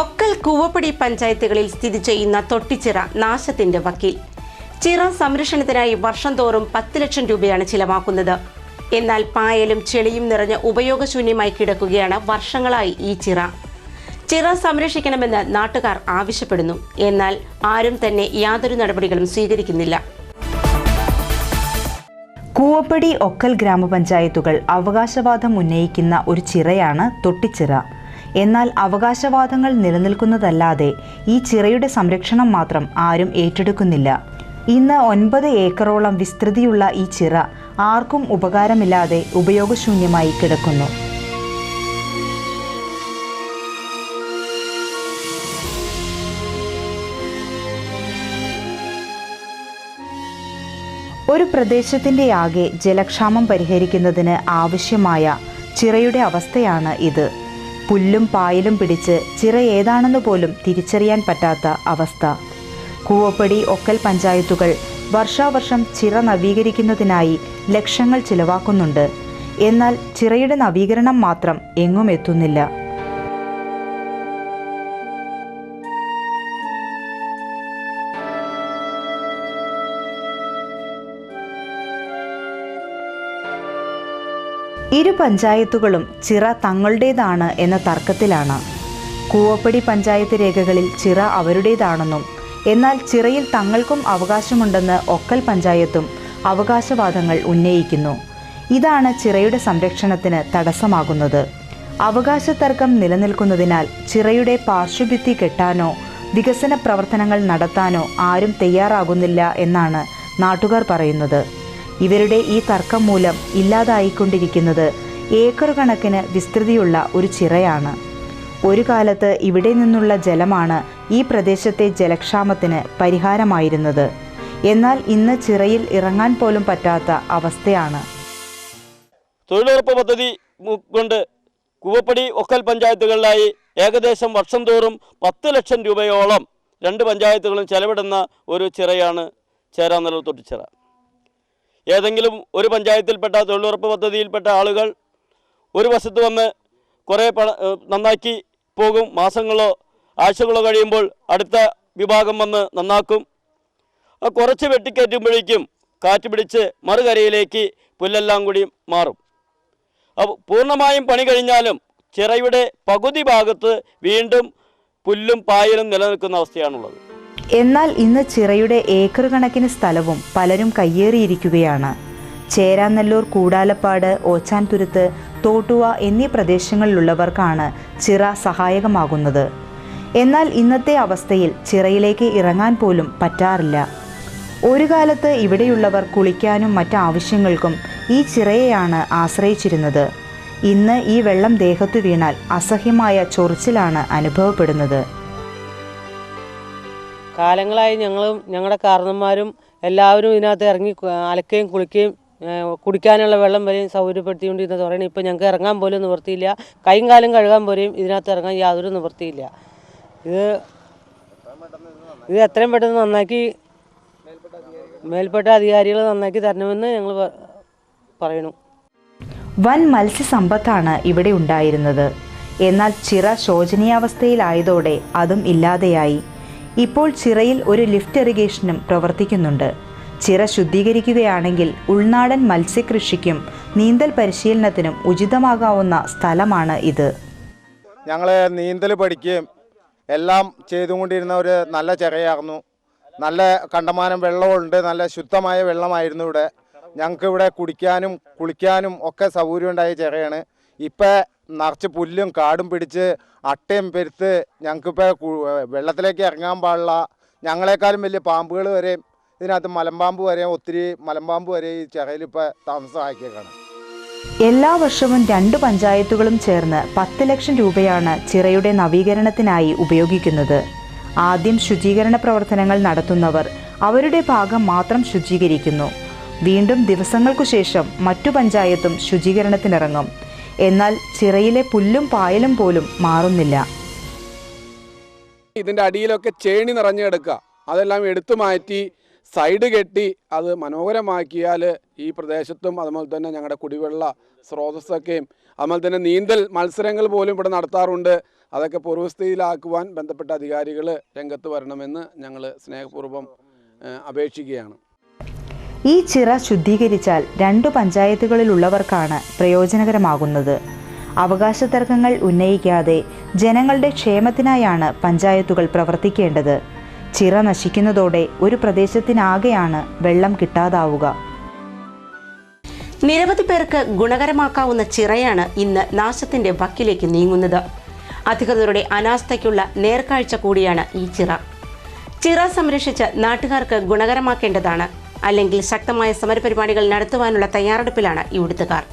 ഒക്കൽ കൂവപ്പടി പഞ്ചായത്തുകളിൽ സ്ഥിതി ചെയ്യുന്ന തൊട്ടിച്ചിറ നാശത്തിന്റെ വക്കീൽ. ചിറ സംരക്ഷണത്തിനായി വർഷം തോറും പത്ത് ലക്ഷം രൂപയാണ് ചിലവാക്കുന്നത്. എന്നാൽ പായലും ചെളിയും നിറഞ്ഞ ഉപയോഗശൂന്യമായി കിടക്കുകയാണ് വർഷങ്ങളായി ഈ ചിറ. ചിറ സംരക്ഷിക്കണമെന്ന് നാട്ടുകാർ ആവശ്യപ്പെടുന്നു. എന്നാൽ ആരും തന്നെ യാതൊരു നടപടികളും സ്വീകരിക്കുന്നില്ല. കൂവപ്പടി ഒക്കൽ ഗ്രാമപഞ്ചായത്തുകൾ അവകാശവാദം ഉന്നയിക്കുന്ന ഒരു ചിറയാണ് തൊട്ടിച്ചിറ. എന്നാൽ അവകാശവാദങ്ങൾ നിലനിൽക്കുന്നതല്ലാതെ ഈ ചിറയുടെ സംരക്ഷണം മാത്രം ആരും ഏറ്റെടുക്കുന്നില്ല. ഇന്ന് ഒൻപത് ഏക്കറോളം വിസ്തൃതിയുള്ള ഈ ചിറ ആർക്കും ഉപകാരമില്ലാതെ ഉപയോഗശൂന്യമായി കിടക്കുന്നു. ഒരു പ്രദേശത്തിന്റെ ആകെ ജലക്ഷാമം പരിഹരിക്കുന്നതിന് ആവശ്യമായ ചിറയുടെ അവസ്ഥയാണ് ഇത്. പുല്ലും പായലും പിടിച്ച് ചിറ ഏതാണെന്ന് പോലും തിരിച്ചറിയാൻ പറ്റാത്ത അവസ്ഥ. കൂവപ്പടി ഒക്കൽ പഞ്ചായത്തുകൾ വർഷാവർഷം ചിറ നവീകരിക്കുന്നതിനായി ലക്ഷങ്ങൾ ചിലവാക്കുന്നുണ്ട്. എന്നാൽ ചിറയുടെ നവീകരണം മാത്രം എങ്ങും എത്തുന്നില്ല. ഇരു പഞ്ചായത്തുകളും ചിറ തങ്ങളുടേതാണ് എന്ന തർക്കത്തിലാണ്. കൂവപ്പടി പഞ്ചായത്ത് രേഖകളിൽ ചിറ അവരുടേതാണെന്നും എന്നാൽ ചിറയിൽ തങ്ങൾക്കും അവകാശമുണ്ടെന്ന് ഒക്കൽ പഞ്ചായത്തും അവകാശവാദങ്ങൾ ഉന്നയിക്കുന്നു. ഇതാണ് ചിറയുടെ സംരക്ഷണത്തിന് തടസ്സമാകുന്നത്. അവകാശ തർക്കം നിലനിൽക്കുന്നതിനാൽ ചിറയുടെ പാർശ്വഭിത്തി കെട്ടാനോ വികസന പ്രവർത്തനങ്ങൾ നടത്താനോ ആരും തയ്യാറാകുന്നില്ല എന്നാണ് നാട്ടുകാർ പറയുന്നത്. ഇവരുടെ ഈ തർക്കം മൂലം ഇല്ലാതായിക്കൊണ്ടിരിക്കുന്നത് ഏക്കർ കണക്കിന് വിസ്തൃതിയുള്ള ഒരു ചിറയാണ്. ഒരു കാലത്ത് ഇവിടെ നിന്നുള്ള ജലമാണ് ഈ പ്രദേശത്തെ ജലക്ഷാമത്തിന് പരിഹാരമായിരുന്നത്. എന്നാൽ ഇന്ന് ചിറയിൽ ഇറങ്ങാൻ പോലും പറ്റാത്ത അവസ്ഥയാണ്. തൊഴിലുറപ്പ് പദ്ധതി കൊണ്ട് കുവപ്പടി ഒക്കൽ പഞ്ചായത്തുകളിലായി ഏകദേശം വർഷം തോറും പത്ത് ലക്ഷം രൂപയോളം രണ്ട് പഞ്ചായത്തുകളും ചെലവിടുന്ന ഒരു ചിറയാണ് ചേരാനല്ലൂർ തൊട്ടിച്ചിറ. ഏതെങ്കിലും ഒരു പഞ്ചായത്തിൽപ്പെട്ട തൊഴിലുറപ്പ് പദ്ധതിയിൽപ്പെട്ട ആളുകൾ ഒരു വശത്ത് വന്ന് കുറേ പണ നന്നാക്കി പോകും മാസങ്ങളോ ആഴ്ചകളോ കഴിയുമ്പോൾ അടുത്ത വിഭാഗം വന്ന് നന്നാക്കും. ആ കുറച്ച് വെട്ടിക്കയറ്റുമ്പോഴേക്കും കാറ്റ് പിടിച്ച് മറുകരയിലേക്ക് പുല്ലെല്ലാം കൂടി മാറും. അപ്പോൾ പൂർണമായും പണി കഴിഞ്ഞാലും ചിറയുടെ പകുതി ഭാഗത്ത് വീണ്ടും പുല്ലും പായലും നിലനിൽക്കുന്ന അവസ്ഥയാണുള്ളത്. എന്നാൽ ഇന്ന് ചിറയുടെ ഏക്കർ കണക്കിന് സ്ഥലവും പലരും കയ്യേറിയിരിക്കുകയാണ്. ചേരാനെല്ലൂർ കൂടാലപ്പാട് ഓച്ചാൻതുരുത്ത് തോട്ടുവ എന്നീ പ്രദേശങ്ങളിലുള്ളവർക്കാണ് ചിറ സഹായകമാകുന്നത്. എന്നാൽ ഇന്നത്തെ അവസ്ഥയിൽ ചിറയിലേക്ക് ഇറങ്ങാൻ പോലും പറ്റാറില്ല. ഒരു കാലത്ത് ഇവിടെയുള്ളവർ കുളിക്കാനും മറ്റ് ആവശ്യങ്ങൾക്കും ഈ ചിറയെയാണ് ആശ്രയിച്ചിരുന്നത്. ഇന്ന് ഈ വെള്ളം ദേഹത്തു വീണാൽ അസഹ്യമായ ചൊറിച്ചിലാണ് അനുഭവപ്പെടുന്നത്. കാലങ്ങളായി ഞങ്ങളും ഞങ്ങളുടെ കാരണന്മാരും എല്ലാവരും ഇതിനകത്ത് ഇറങ്ങി അലക്കുകയും കുളിക്കുകയും കുടിക്കാനുള്ള വെള്ളം വരെയും സൗകര്യപ്പെടുത്തിക്കൊണ്ടിരുന്നത് പറയണത് ഇപ്പോൾ ഞങ്ങൾക്ക് ഇറങ്ങാൻ പോലും നിവൃത്തിയില്ല. കൈയും കാലും കഴുകാൻ പോലും ഇതിനകത്ത് ഇറങ്ങാൻ യാതൊരു നിവൃത്തിയില്ല. ഇത് ഇത് എത്രയും പെട്ടെന്ന് നന്നാക്കി മേൽപ്പെട്ട അധികാരികൾ നന്നാക്കി തരണമെന്ന് ഞങ്ങൾ പറയണു വൻ മത്സ്യസമ്പത്താണ് ഇവിടെ ഉണ്ടായിരുന്നത്. എന്നാൽ ചിറ ശോചനീയാവസ്ഥയിലായതോടെ അതും ഇല്ലാതെയായി. ഇപ്പോൾ ചിറയിൽ ഒരു ലിഫ്റ്റ് ഇറിഗേഷനും പ്രവർത്തിക്കുന്നുണ്ട്. ചിറ ശുദ്ധീകരിക്കുകയാണെങ്കിൽ ഉൾനാടൻ മത്സ്യകൃഷിക്കും നീന്തൽ പരിശീലനത്തിനും ഉചിതമാകാവുന്ന സ്ഥലമാണ് ഇത്. ഞങ്ങൾ നീന്തൽ പഠിക്കുകയും എല്ലാം ചെയ്തുകൊണ്ടിരുന്ന ഒരു നല്ല ചിറയായിരുന്നു. നല്ല കണ്ടമാനം വെള്ളമുണ്ട്. നല്ല ശുദ്ധമായ വെള്ളമായിരുന്നു ഇവിടെ. ഞങ്ങൾക്ക് ഇവിടെ കുടിക്കാനും കുളിക്കാനും ഒക്കെ സൗകര്യമുണ്ടായ ചിറയാണ്. ഇപ്പം നിറച്ച് പുല്ലും കാടും പിടിച്ച് അട്ടയും പെരുത്ത് ഞങ്ങൾക്കിപ്പോൾ വെള്ളത്തിലേക്ക് ഇറങ്ങാൻ പാടില്ല. ഞങ്ങളെക്കാളും വലിയ പാമ്പുകൾ വരെയും ഇതിനകത്ത് മലമ്പാമ്പ് വരെയും ഒത്തിരി മലമ്പാമ്പ് വരെ ഈ ചിറയിൽ ഇപ്പോൾ താമസമാക്കിയേക്കാണ്. എല്ലാ വർഷവും രണ്ട് പഞ്ചായത്തുകളും ചേർന്ന് പത്ത് ലക്ഷം രൂപയാണ് ചിറയുടെ നവീകരണത്തിനായി ഉപയോഗിക്കുന്നത്. ആദ്യം ശുചീകരണ പ്രവർത്തനങ്ങൾ നടത്തുന്നവർ അവരുടെ ഭാഗം മാത്രം ശുചീകരിക്കുന്നു. വീണ്ടും ദിവസങ്ങൾക്കു ശേഷം മറ്റു പഞ്ചായത്തും ശുചീകരണത്തിനിറങ്ങും. എന്നാൽ ചിറയിലെ പുല്ലും പായലും പോലും മാറുന്നില്ല. ഇതിന്റെ അടിയിലൊക്കെ ചേണി നിറഞ്ഞു അതെല്ലാം എടുത്തു മാറ്റി സൈഡ് കെട്ടി അത് മനോഹരമാക്കിയാൽ ഈ പ്രദേശത്തും അതുപോലെ തന്നെ ഞങ്ങളുടെ കുടിവെള്ള സ്രോതസ്സൊക്കെയും അതുപോലെ തന്നെ നീന്തൽ മത്സരങ്ങൾ പോലും ഇവിടെ നടത്താറുണ്ട്. അതൊക്കെ പൂർവസ്ഥിതിയിലാക്കുവാൻ ബന്ധപ്പെട്ട അധികാരികൾ രംഗത്ത് വരണമെന്ന് ഞങ്ങൾ സ്നേഹപൂർവം അപേക്ഷിക്കുകയാണ്. ഈ ചിറ ശുദ്ധീകരിച്ചാൽ രണ്ടു പഞ്ചായത്തുകളിലുള്ളവർക്കാണ് പ്രയോജനകരമാകുന്നത്. അവകാശ തർക്കങ്ങൾ ഉന്നയിക്കാതെ ജനങ്ങളുടെ ക്ഷേമത്തിനായാണ് പഞ്ചായത്തുകൾ പ്രവർത്തിക്കേണ്ടത്. ചിറ നശിക്കുന്നതോടെ ഒരു പ്രദേശത്തിനാകെയാണ് വെള്ളം കിട്ടാതാവുക. നിരവധി പേർക്ക് ഗുണകരമാക്കാവുന്ന ചിറയാണ് ഇന്ന് നാശത്തിന്റെ വക്കിലേക്ക് നീങ്ങുന്നത്. അധികൃതരുടെ അനാസ്ഥയ്ക്കുള്ള നേർക്കാഴ്ച കൂടിയാണ് ഈ ചിറ. ചിറ സംരക്ഷിച്ച് നാട്ടുകാർക്ക് ഗുണകരമാക്കേണ്ടതാണ്. അല്ലെങ്കിൽ ശക്തമായ സമരപരിപാടികൾ നടത്തുവാനുള്ള തയ്യാറെടുപ്പിലാണ് ഇവിടുത്തുകാർ